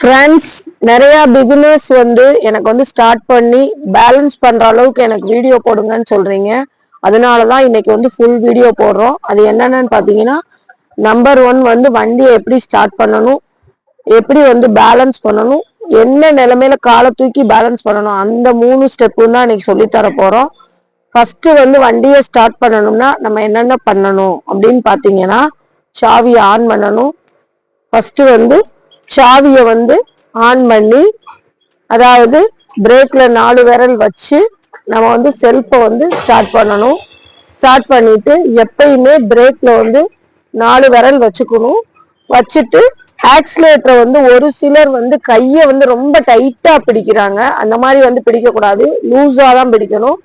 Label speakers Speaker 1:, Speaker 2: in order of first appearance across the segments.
Speaker 1: Friends நிறைய beginners வந்து எனக்கு வந்து ஸ்டார்ட் பண்ணி பேலன்ஸ் பண்ற அளவுக்கு எனக்கு வீடியோ போடுங்கன்னு சொல்றீங்க. அதனால தான் இன்னைக்கு வந்து ஃபுல் வீடியோ போடுறோம். அது என்னென்னு பார்த்தீங்கன்னா நம்பர் ஒன் வந்து வண்டியை எப்படி ஸ்டார்ட் பண்ணணும் எப்படி வந்து பேலன்ஸ் பண்ணணும் என்ன நிலைமையில காலை தூக்கி பேலன்ஸ் பண்ணணும் அந்த மூணு ஸ்டெப்பும் தான் இன்னைக்கு சொல்லித்தர போகிறோம் போறோம். ஃபர்ஸ்ட் வந்து வண்டியை ஸ்டார்ட் பண்ணணும்னா நம்ம என்னென்ன பண்ணணும் அப்படின்னு பார்த்தீங்கன்னா சாவியை ஆன் பண்ணணும். ஃபர்ஸ்ட் வந்து சாவியை வந்து ஆன் பண்ணி அதாவது பிரேக்ல நாலு விரல் வச்சு நம்ம வந்து செல்ஃபை வந்து ஸ்டார்ட் பண்ணணும். ஸ்டார்ட் பண்ணிட்டு எப்பயுமே பிரேக்ல வந்து நாலு விரல் வச்சுக்கணும். வச்சுட்டு ஆக்சிலேட்டரை வந்து ஒரு சிலர் வந்து கையை வந்து ரொம்ப டைட்டா பிடிக்கிறாங்க. அந்த மாதிரி வந்து பிடிக்க கூடாது லூஸா தான் பிடிக்கணும்.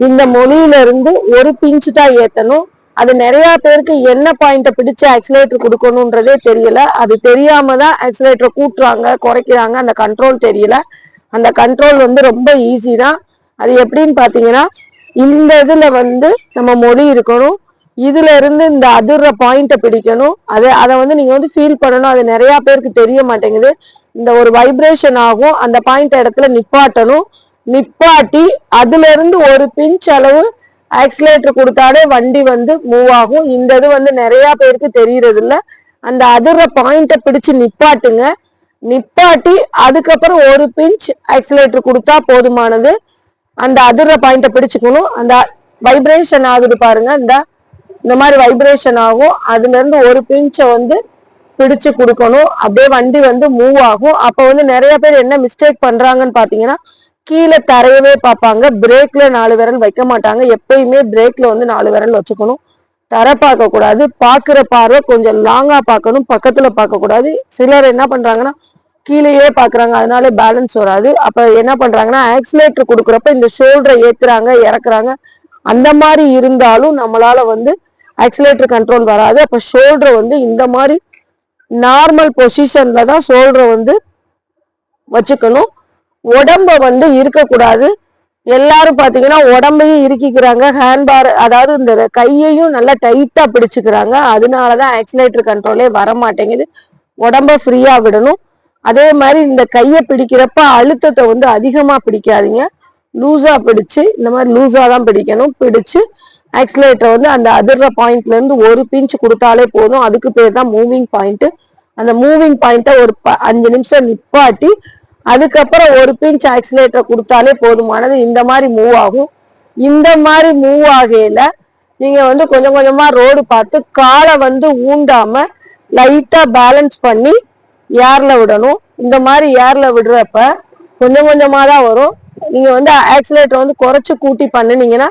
Speaker 1: இந்த மொழியில இருந்து ஒரு பிஞ்சு தான் ஏத்தணும். அது நிறைய பேருக்கு என்ன பாயிண்ட பிடிச்சு ஆக்சிலேட்டர் கொடுக்கணுன்றதே தெரியல. அது தெரியாம தான் ஆக்சிலேட்டரை கூட்டுறாங்க குறைக்கிறாங்க. அந்த கண்ட்ரோல் தெரியல. அந்த கண்ட்ரோல் வந்து ரொம்ப ஈஸி தான். அது எப்படின்னு பாத்தீங்கன்னா இந்த இதுல வந்து நம்ம மொழி இருக்கணும். இதுல இருந்து இந்த அதிர்ற பாயிண்ட பிடிக்கணும். அதை அதை வந்து நீங்க வந்து ஃபீல் பண்ணணும். அது நிறைய பேருக்கு தெரிய மாட்டேங்குது. இந்த ஒரு வைப்ரேஷன் ஆகும். அந்த பாயிண்ட் இடத்துல நிப்பாட்டணும். நிப்பாட்டி அதுல இருந்து ஒரு பிஞ்ச் அளவு ஆக்சிலேட்டர் கொடுத்தாலே வண்டி வந்து மூவ் ஆகும். இந்த இது வந்து நிறைய பேருக்கு தெரியறது இல்ல அந்த அதிர்ற பாயிண்ட பிடிச்சு நிப்பாட்டுங்க. நிப்பாட்டி அதுக்கப்புறம் ஒரு பிஞ்ச் ஆக்சிலேட்டர் கொடுத்தா போதுமானது. அந்த அதிர்ற பாயிண்ட பிடிச்சுக்கணும். அந்த வைப்ரேஷன் ஆகுது பாருங்க. இந்த இந்த மாதிரி வைப்ரேஷன் ஆகும். அதுல இருந்து ஒரு பிஞ்சை வந்து பிடிச்சு கொடுக்கணும். அப்படியே வண்டி வந்து மூவ் ஆகும். அப்ப வந்து நிறைய பேர் என்ன மிஸ்டேக் பண்றாங்கன்னு பாத்தீங்கன்னா கீழே தரையவே பார்ப்பாங்க. பிரேக்ல நாலு விரல் வைக்க மாட்டாங்க. எப்பயுமே பிரேக்ல வந்து நாலு விரல் வச்சுக்கணும். தர பார்க்க கூடாது. பாக்குற பார்வை கொஞ்சம் லாங்கா பார்க்கணும். பக்கத்துல பார்க்க கூடாது. சிலர் என்ன பண்றாங்கன்னா கீழேயே பாக்குறாங்க அதனால பேலன்ஸ் வராது. அப்ப என்ன பண்றாங்கன்னா ஆக்சிலேட்டர் கொடுக்குறப்ப இந்த ஷோல்டரை ஏத்துறாங்க இறக்குறாங்க. அந்த மாதிரி இருந்தாலும் நம்மளால வந்து ஆக்சிலேட்டர் கண்ட்ரோல் வராது. அப்ப ஷோல்டரை வந்து இந்த மாதிரி நார்மல் பொசிஷன்ல தான் ஷோல்டரை வந்து வச்சுக்கணும். உடம்ப வந்து இருக்கக்கூடாது. எல்லாரும் பாத்தீங்கன்னா உடம்பையும் இருக்கிக்கிறாங்க ஹேண்ட்பார் அதாவது இந்த கையையும் நல்லா டைட்டா பிடிச்சுக்கிறாங்க. அதனாலதான் ஆக்சிலேட்டர் கண்ட்ரோலே வர மாட்டேங்குது உடம்ப ஃப்ரீயா விடணும். அதே மாதிரி இந்த கையை பிடிக்கிறப்ப அழுத்தத்தை வந்து அதிகமா பிடிக்காதீங்க. லூஸா பிடிச்சு இந்த மாதிரி லூஸா தான் பிடிக்கணும். பிடிச்சு ஆக்சிலேட்டரை வந்து அந்த அதிர்ற பாயிண்ட்ல இருந்து ஒரு பிஞ்ச் கொடுத்தாலே போதும். அதுக்கு பேர் தான் மூவிங் பாயிண்ட் அந்த மூவிங் பாயிண்ட்டை ஒரு ப- அஞ்சு நிமிஷம் நிப்பாட்டி அதுக்கப்புறம் ஒரு பிஞ்ச் ஆக்சிலேட்டர் கொடுத்தாலே போதுமானது இந்த மாதிரி மூவ் ஆகும். இந்த மாதிரி மூவ் ஆகையில நீங்க வந்து கொஞ்சம் கொஞ்சமா ரோடு பார்த்து காலை வந்து ஊண்டாம லைட்டா பேலன்ஸ் பண்ணி ஏர்ல விடணும். இந்த மாதிரி ஏர்ல விடுறப்ப கொஞ்சம் கொஞ்சமா தான் வரும். நீங்க வந்து ஆக்சிலேட்டர் வந்து குறைச்சு கூட்டி பண்ணினீங்கன்னா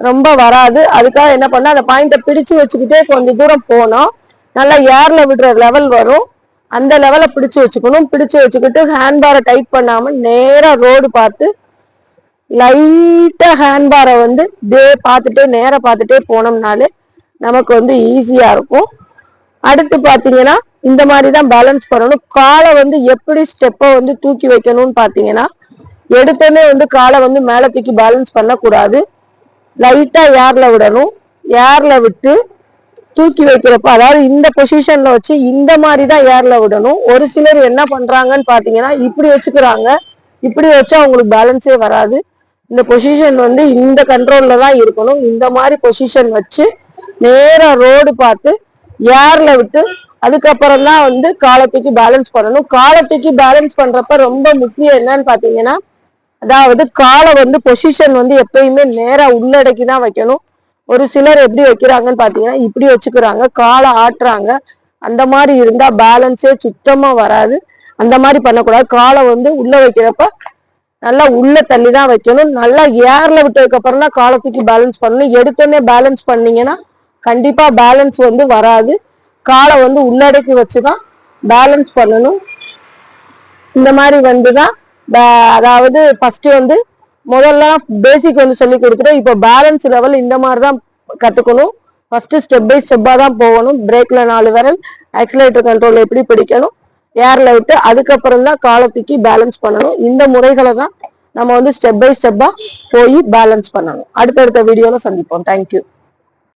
Speaker 1: ரொம்ப வராது. அதுக்காக என்ன பண்ணா அந்த பாயிண்ட பிடிச்சு வச்சுக்கிட்டே கொஞ்சம் தூரம் போனோம் நல்லா ஏர்ல விடுற லெவல் வரும். அந்த லெவலை பிடிச்சு வச்சுக்கணும். பிடிச்சு வச்சுக்கிட்டு ஹேண்ட்பாரை டைட் பண்ணாமல் நேராக ரோடு பார்த்து லைட்டாக ஹேண்ட்பாரை வந்து டே பார்த்துட்டே நேராக பார்த்துட்டே போனோம்னாலே நமக்கு வந்து ஈஸியாக இருக்கும். அடுத்து பார்த்தீங்கன்னா இந்த மாதிரி தான் பேலன்ஸ் பண்ணணும். காலை வந்து எப்படி ஸ்டெப்பை வந்து தூக்கி வைக்கணும்னு பார்த்தீங்கன்னா எடுத்தோடனே வந்து காலை வந்து மேலே தூக்கி பேலன்ஸ் பண்ணக்கூடாது. லைட்டாக ஏரில் விடணும். ஏரில் விட்டு தூக்கி வைக்கிறப்ப அதாவது இந்த பொசிஷன்ல வச்சு இந்த மாதிரி தான் ஏர்ல விடணும். ஒரு சிலர் என்ன பண்றாங்கன்னு பாத்தீங்கன்னா இப்படி வச்சுக்கிறாங்க. இப்படி வச்சா அவங்களுக்கு பேலன்ஸே வராது. இந்த பொசிஷன் வந்து இந்த கண்ட்ரோல்ல தான் இருக்கணும். இந்த மாதிரி பொசிஷன் வச்சு நேரா ரோடு பார்த்து ஏர்ல விட்டு அதுக்கப்புறம் தான் வந்து காலத்துக்கு பேலன்ஸ் பண்ணணும். காலத்துக்கு பேலன்ஸ் பண்றப்ப ரொம்ப முக்கியம் என்னன்னு பாத்தீங்கன்னா அதாவது காலை வந்து பொசிஷன் வந்து எப்பயுமே நேரா உள்ளடக்கி தான் வைக்கணும். ஒரு சிலர் எப்படி வைக்கிறாங்கன்னு பாத்தீங்கன்னா இப்படி வச்சுக்கிறாங்க காலை ஆட்டுறாங்க. அந்த மாதிரி இருந்தா பேலன்ஸே சுத்தமா வராது. அந்த மாதிரி பண்ணக்கூடாது. காலை வந்து உள்ள வைக்கிறப்ப நல்லா உள்ள தள்ளி தான் வைக்கணும். நல்லா ஏர்ல விட்டதுக்கு அப்புறம் தான் காலை தூக்கி பேலன்ஸ் பண்ணணும். எடுத்தோடனே பேலன்ஸ் பண்ணீங்கன்னா கண்டிப்பா பேலன்ஸ் வந்து வராது. காலை வந்து உள்ளடக்கி வச்சுதான் பேலன்ஸ் பண்ணணும். இந்த மாதிரி வந்து தான் ப- அதாவது ஃபர்ஸ்ட் வந்து முதல்ல பேசிக் வந்து சொல்லி கொடுக்குறோம் இப்போ பேலன்ஸ் லெவல் இந்த மாதிரி தான் கத்துக்கணும். ஃபர்ஸ்ட் ஸ்டெப் பை ஸ்டெப்பா தான் போகணும். பிரேக்ல நாலு விரல் ஆக்சிலேட்டர் கண்ட்ரோல் எப்படி பிடிக்கணும் ஏர்ல விட்டு அதுக்கப்புறம் தான் காலத்துக்கு பேலன்ஸ் பண்ணணும். இந்த முறைகளை தான் நம்ம வந்து ஸ்டெப் பை ஸ்டெப்பா போய் பேலன்ஸ் பண்ணணும். அடுத்தடுத்த வீடியோல சந்திப்போம். தேங்க்யூ